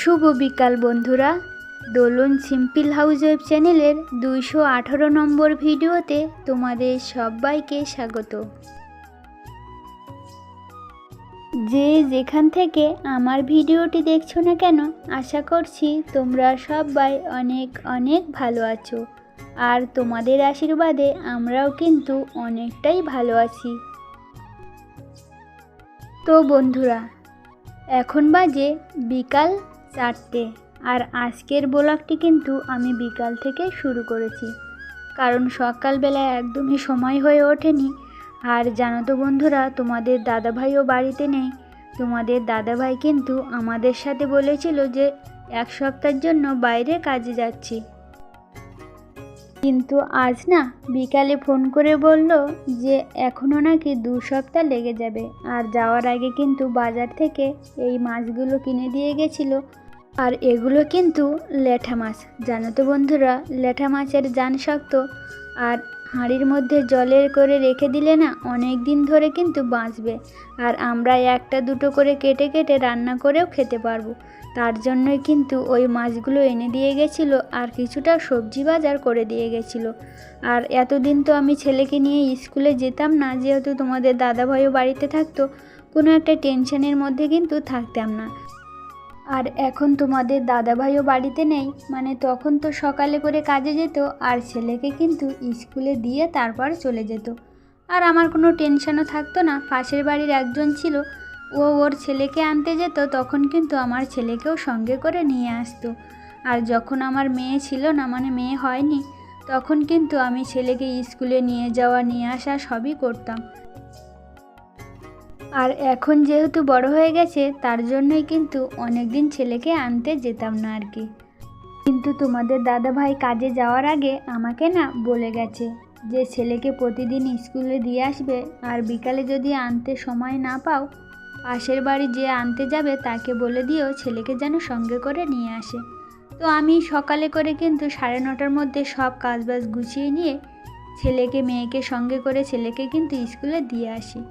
শুভ বিকাল বন্ধুরা। দোলন simple house web চ্যানেলের দুইশো আঠারো নম্বর ভিডিওতে তোমাদের সবাইকে স্বাগত। যে যেখান থেকে আমার ভিডিওটি দেখছ না কেন, আশা করছি তোমরা সবাই অনেক অনেক ভালো আছো। আর তোমাদের আশীর্বাদে আমরাও কিন্তু অনেকটাই ভালো আছি। তো বন্ধুরা, এখন বাজে বিকাল চারটে। আর আজকের ব্লগটি কিন্তু আমি বিকাল থেকে শুরু করেছি। কারণ সকালবেলা একদমই সময় হয়ে ওঠেনি। আর জানো তো বন্ধুরা, তোমাদের দাদাভাইও বাড়িতে নেই। তোমাদের দাদাভাই কিন্তু আমাদের সাথে বলেছিল যে, এক সপ্তাহের জন্য বাইরে কাজে যাচ্ছি। কিন্তু আজ না বিকালে ফোন করে বলল যে এখনও নাকি দু সপ্তাহ লেগে যাবে। আর যাওয়ার আগে কিন্তু বাজার থেকে এই মাছগুলো কিনে দিয়ে গেছিল। আর এগুলো কিন্তু ল্যাঠা মাছ। জানো তো বন্ধুরা ল্যাঠা মাছের জান শক্ত। আর হাঁড়ির মধ্যে জলের করে রেখে দিলে না অনেক দিন ধরে কিন্তু বাঁচবে। আর আমরা একটা দুটো করে কেটে কেটে রান্না করেও খেতে পারব। তার জন্যই কিন্তু ওই মাছগুলো এনে দিয়ে গেছিল আর কিছুটা সবজি বাজার করে দিয়ে গেছিল। আর এতদিন তো আমি ছেলেকে নিয়ে স্কুলে যেতাম না, যেহেতু তোমাদের দাদাভাইও বাড়িতে থাকতো, কোনো একটা টেনশনের মধ্যে কিন্তু থাকতাম না। আর এখন তোমাদের দাদাভাইও বাড়িতে নেই মানে তখন তো সকালে করে কাজে যেত আর ছেলেকে কিন্তু স্কুলে দিয়ে তারপর চলে যেত। আর আমার কোনো টেনশনও থাকতো না, পাশের বাড়ির একজন ছিল, ও ওর ছেলেকে আনতে যেত, তখন কিন্তু আমার ছেলেকেও সঙ্গে করে নিয়ে আসতো। আর যখন আমার মেয়ে ছিল না মানে মেয়ে হয়নি, তখন কিন্তু আমি ছেলেকে স্কুলে নিয়ে যাওয়া, নিয়ে আসা সবই করতাম। আর এখন যেহেতু বড় হয়ে গেছে, তার জন্যই কিন্তু অনেক দিন ছেলেকে আনতে যেতাম না আর কি। কিন্তু তোমাদের দাদা ভাই কাজে যাওয়ার আগে আমাকে না বলে গেছে যে, ছেলেকে প্রতিদিন স্কুলে দিয়ে আসবে আর বিকালে যদি আনতে সময় না পাও, পাশের বাড়ি যে আনতে যাবে তাকে বলে দিও ছেলেকে যেন সঙ্গে করে নিয়ে আসে। তো আমি সকালে করে কিন্তু সাড়ে নটার মধ্যে সব কাজবাজ গুছিয়ে নিয়ে ছেলেকে, মেয়েকে সঙ্গে করে ছেলেকে কিন্তু স্কুলে দিয়ে আসি।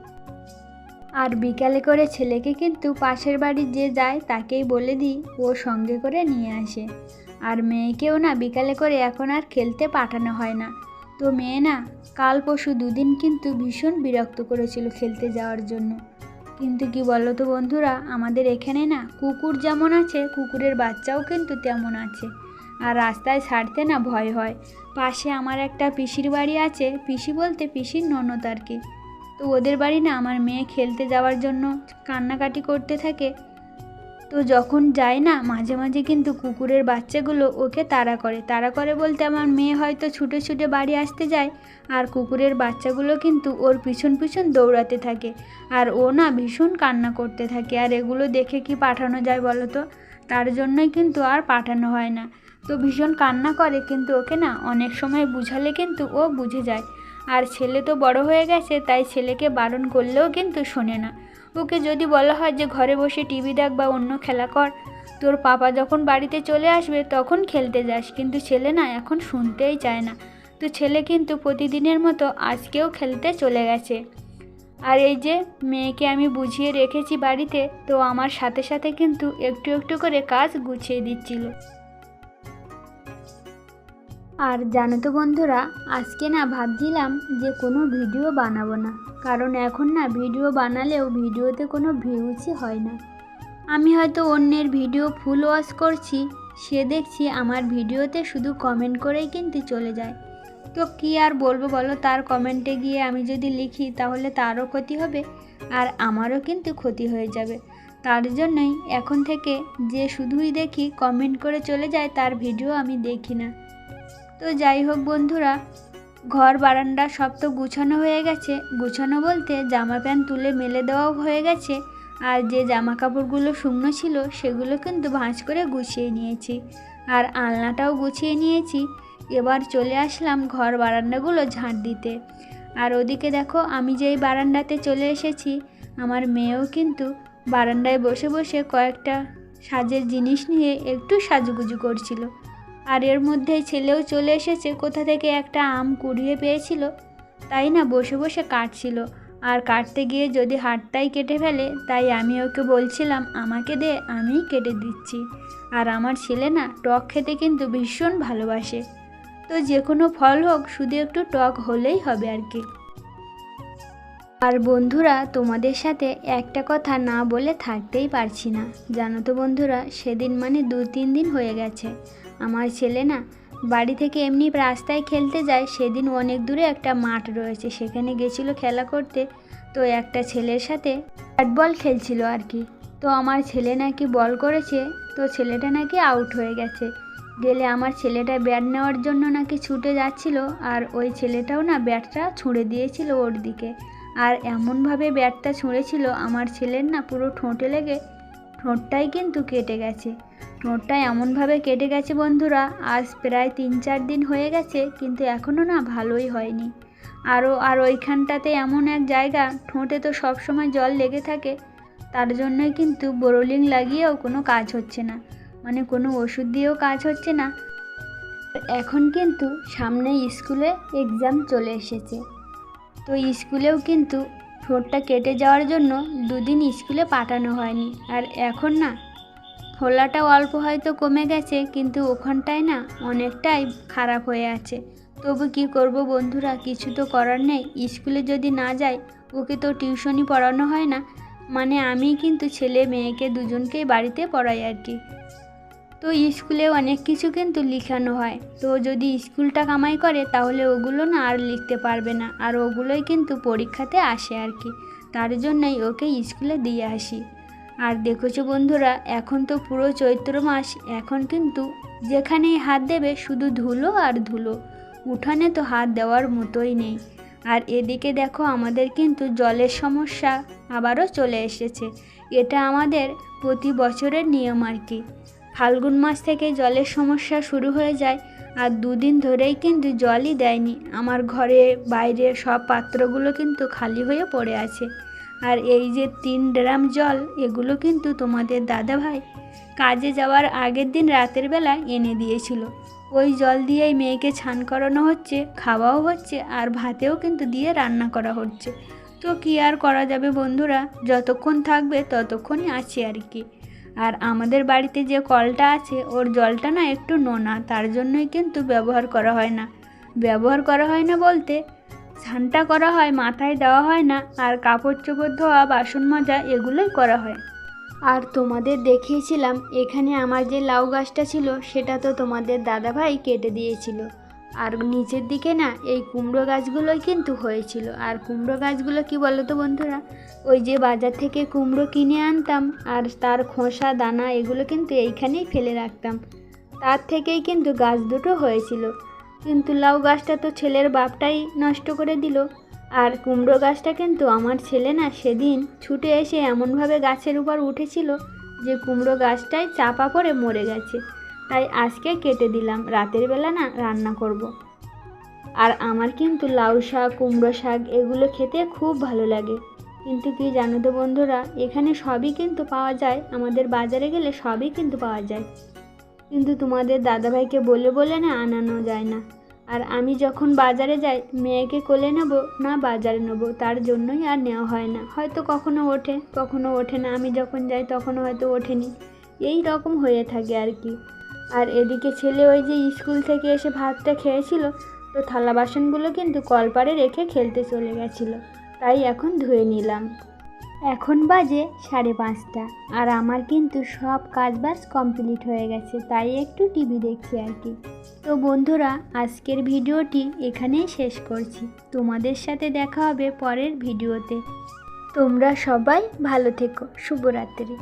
আর বিকালে করে ছেলেকে কিন্তু পাশের বাড়ি যে যায় তাকেই বলে দিই, ও সঙ্গে করে নিয়ে আসে। আর মেয়েকেও না বিকালে করে এখন আর খেলতে পাঠানো হয় না। তো মেয়ে না, কাল পরশু দুদিন কিন্তু ভীষণ বিরক্ত করেছিল খেলতে যাওয়ার জন্য। কিন্তু কি বলো তো বন্ধুরা, আমাদের এখানে না কুকুর যেমন আছে, কুকুরের বাচ্চাও কিন্তু তেমন আছে। আর রাস্তায় ছাড়তে না ভয় হয়। পাশে আমার একটা পিসির বাড়ি আছে, পিসি বলতে পিসির ননদ আর কি। তো ওদের বাড়ি না আমার মেয়ে খেলতে যাওয়ার জন্য কান্নাকাটি করতে থাকে। তো যখন যায় না, মাঝে মাঝে কিন্তু কুকুরের বাচ্চাগুলো ওকে তাড়া করে। তাড়া করে বলতে আমার মেয়ে হয়তো ছুটে ছুটে বাড়ি আসতে যায় আর কুকুরের বাচ্চাগুলো কিন্তু ওর পিছন পিছন দৌড়াতে থাকে। আর ও না ভীষণ কান্না করতে থাকে। আর এগুলো দেখে কি পাঠানো যায় বলো তো? তার জন্যই কিন্তু আর পাঠানো হয় না। তো ভীষণ কান্না করে কিন্তু ওকে না অনেক সময় বুঝালে কিন্তু ও বুঝে যায়। আর ছেলে তো বড় হয়ে গেছে, তাই ছেলেকে বারণ করলেও কিন্তু শোনে না। ওকে যদি বলা হয় যে ঘরে বসে টিভি দেখ বা অন্য খেলা কর, তোর পাপা যখন বাড়িতে চলে আসবে তখন খেলতে যাস, কিন্তু ছেলে না এখন শুনতেই চায় না। তো ছেলে কিন্তু প্রতিদিনের মতো আজকেও খেলতে চলে গেছে। আর এই যে মেয়েকে আমি বুঝিয়ে রেখেছি বাড়িতে, তো আমার সাথে সাথে কিন্তু একটু একটু করে কাজ গুছিয়ে দিচ্ছিল। আর জানো তো বন্ধুরা, আজকে না ভাবছিলাম যে কোনো ভিডিও বানাবো না, কারণ এখন না ভিডিও বানালেও ভিডিওতে কোনো ভিউজই হয় না। আমি হয়তো অন্যের ভিডিও ফুল ওয়াশ করছি, সে দেখছি আমার ভিডিওতে শুধু কমেন্ট করেই কিন্তু চলে যায়। তো কি আর বলব বলো, তার কমেন্টে গিয়ে আমি যদি লিখি তাহলে তারও ক্ষতি হবে, আর আমারও কিন্তু ক্ষতি হয়ে যাবে। তার জন্যই এখন থেকে যে শুধুই দেখি কমেন্ট করে চলে যায়, তার ভিডিও আমি দেখি না। তো যাই হোক বন্ধুরা, ঘর বারান্দা সব তো গুছানো হয়ে গেছে। গুছানো বলতে জামা প্যান্ট তুলে মেলে দেওয়াও হয়ে গেছে। আর যে জামা কাপড়গুলো শুকনো ছিল, সেগুলো কিন্তু ভাঁজ করে গুছিয়ে নিয়েছি। আর আলনাটাও গুছিয়ে নিয়েছি। এবার চলে আসলাম ঘর বারান্দাগুলো ঝাঁট দিতে। আর ওদিকে দেখো, আমি যেই বারান্দাতে চলে এসেছি, আমার মেয়েও কিন্তু বারান্দায় বসে বসে কয়েকটা সাজের জিনিস নিয়ে একটু সাজুগুজু করছিল। আর এর মধ্যে ছেলেও চলে এসেছে। কোথা থেকে একটা আম কুড়িয়ে পেয়েছিল? তাই না বসে বসে কাটছিল। আর কাটতে গিয়ে যদি হাতটাই কেটে ফেলে, তাই আমি ওকে বলছিলাম, আমাকে দে, আমিই কেটে দিচ্ছি। আর আমার ছেলে না টক খেতে কিন্তু ভীষণ ভালোবাসে। তো যে কোনো ফল হোক, শুধু একটু টক হলেই হবে আর কি। আর বন্ধুরা, তোমাদের সাথে একটা কথা না বলে থাকতেই পারছি না। জানো তো বন্ধুরা, সেদিন মানে দু তিন দিন হয়ে গেছে। আমার ছেলে না বাড়ি থেকে এমনি রাস্তায় খেলতে যায়, সেদিন অনেক দূরে একটা মাঠ রয়েছে, সেখানে গেছিল খেলা করতে। তো একটা ছেলের সাথে ব্যাট বল খেলছিল আর কি। তো আমার ছেলে নাকি বল করেছে, তো ছেলেটা নাকি আউট হয়ে গেছে। গেলে আমার ছেলেটা ব্যাট নেওয়ার জন্য নাকি ছুটে যাচ্ছিল, আর ওই ছেলেটাও না ব্যাটটা ছুঁড়ে দিয়েছিল ওর দিকে। আর এমনভাবে ব্যাটটা ছুঁড়েছিল, আমার ছেলের না পুরো ঠোঁটে লেগে ঠোঁটটাই কিন্তু কেটে গেছে। ঠোঁটটা এমনভাবে কেটে গেছে বন্ধুরা, আজ প্রায় তিন চার দিন হয়ে গেছে, কিন্তু এখনও না ভালোই হয়নি। আরও, আর ওইখানটাতে এমন এক জায়গা, ঠোঁটে তো সব সময় জল লেগে থাকে, তার জন্যই কিন্তু বোরোলিং লাগিয়েও কোনো কাজ হচ্ছে না। মানে কোনো ওষুধ দিয়েও কাজ হচ্ছে না। এখন কিন্তু সামনে স্কুলে এক্সাম চলে এসেছে। তো স্কুলেও কিন্তু ঠোঁটটা কেটে যাওয়ার জন্য দুদিন স্কুলে পাঠানো হয়নি। আর এখন না ফোলাটা অল্প হয়তো কমে গেছে, কিন্তু ওখানটায় না অনেকটাই খারাপ হয়ে আছে। তবু কি করব বন্ধুরা, কিছু তো করার নেই। স্কুলে যদি না যায় ওকে তো টিউশনই পড়ানো হয় না। মানে আমি কিন্তু ছেলে, মেয়েকে দুজনকেই বাড়িতে পড়াই আর কি। তো স্কুলে অনেক কিছু কিন্তু লিখানো হয়। তো যদি স্কুলটা কামাই করে, তাহলে ওগুলো না আর লিখতে পারবে না। আর ওগুলোই কিন্তু পরীক্ষাতে আসে আর কি। তার জন্যই ওকে স্কুলে দিয়ে আসি। আর দেখেছ বন্ধুরা, এখন তো পুরো চৈত্র মাস। এখন কিন্তু যেখানেই হাত দেবে, শুধু ধুলো আর ধুলো। উঠানে তো হাত দেওয়ার মতোই নেই। আর এদিকে দেখো, আমাদের কিন্তু জলের সমস্যা আবারও চলে এসেছে। এটা আমাদের প্রতি বছরের নিয়ম আর কি। ফাল্গুন মাস থেকে জলের সমস্যা শুরু হয়ে যায় আর দুদিন ধরেই কিন্তু জলই দেয়নি। আমার ঘরে বাইরে সব পাত্রগুলো কিন্তু খালি হয়ে পড়ে আছে। আর এই যে তিন ড্রাম জল, এগুলো কিন্তু তোমাদের দাদা ভাই কাজে যাওয়ার আগের দিন রাতের বেলা এনে দিয়েছিল। ওই জল দিয়েই মেয়েকে ছান করানো হচ্ছে, খাওয়াও হচ্ছে আর ভাতেও কিন্তু দিয়ে রান্না করা হচ্ছে। তো কী আর করা যাবে বন্ধুরা? যতক্ষণ থাকবে ততক্ষণই আছে আর কি। আর আমাদের বাড়িতে যে কলটা আছে, ওর জলটা না একটু নোনা, তার জন্যই কিন্তু ব্যবহার করা হয় না। ব্যবহার করা হয় না বলতে স্নানটা করা হয়, মাথায় দেওয়া হয় না, আর কাপড় চোপড় ধোয়া, বাসন মাজা, এগুলোই করা হয়। আর তোমাদের দেখিয়েছিলাম, এখানে আমার যে লাউ গাছটা ছিল, সেটা তো তোমাদের দাদাভাই কেটে দিয়েছিল। আর নিচের দিকে না, এই কুমড়ো গাছগুলোই কিন্তু হয়েছিল। আর কুমড়ো গাছগুলো কি বলো তো বন্ধুরা? ওই যে বাজার থেকে কুমড়ো কিনে আনতাম, আর তার খোসা, দানা এগুলো কিন্তু এইখানেই ফেলে রাখতাম। তার থেকেই কিন্তু গাছ দুটো হয়েছিল। কিন্তু লাউ গাছটা তো ছেলের বাপটাই নষ্ট করে দিল। আর কুমড়ো গাছটা কিন্তু আমার ছেলে না সেদিন ছুটে এসে এমনভাবে গাছের উপর উঠেছিল যে কুমড়ো গাছটাই চাপা পড়ে মরে গেছে। তাই আজকে কেটে দিলাম। রাতের বেলা না রান্না করব। আর আমার কিন্তু লাউ শাক, কুমড়ো শাক এগুলো খেতে খুব ভালো লাগে। কিন্তু কি জানো তো বন্ধুরা, এখানে সবই কিন্তু পাওয়া যায়। আমাদের বাজারে গেলে সবই কিন্তু পাওয়া যায়। কিন্তু তোমাদের দাদাভাইকে বলে বলে না আনানো যায় না। আর আমি যখন বাজারে যাই, মেয়েকে কোলে নেব না বাজারে নেব, তার জন্যই আর নেওয়া হয় না। হয়তো কখনো ওঠে কখনো ওঠে না। আমি যখন যাই তখনও হয়তো ওঠেনি। এই রকম হয়ে থাকে আর কি। আর এদিকে ছেলে ওই যে স্কুল থেকে এসে ভাতটা খেয়েছিল, তো থালা বাসনগুলো কিন্তু কলপারে রেখে খেলতে চলে গেছিল, তাই এখন ধুয়ে নিলাম। এখন বাজে সাড়ে পাঁচটা আর আমার কিন্তু সব কাজবাজ কমপ্লিট হয়ে গেছে, তাই একটু টিভি দেখছি আর কি। তো বন্ধুরা, আজকের ভিডিওটি এখানেই শেষ করছি। তোমাদের সাথে দেখা হবে পরের ভিডিওতে। তোমরা সবাই ভালো থেকো। শুভরাত্রি।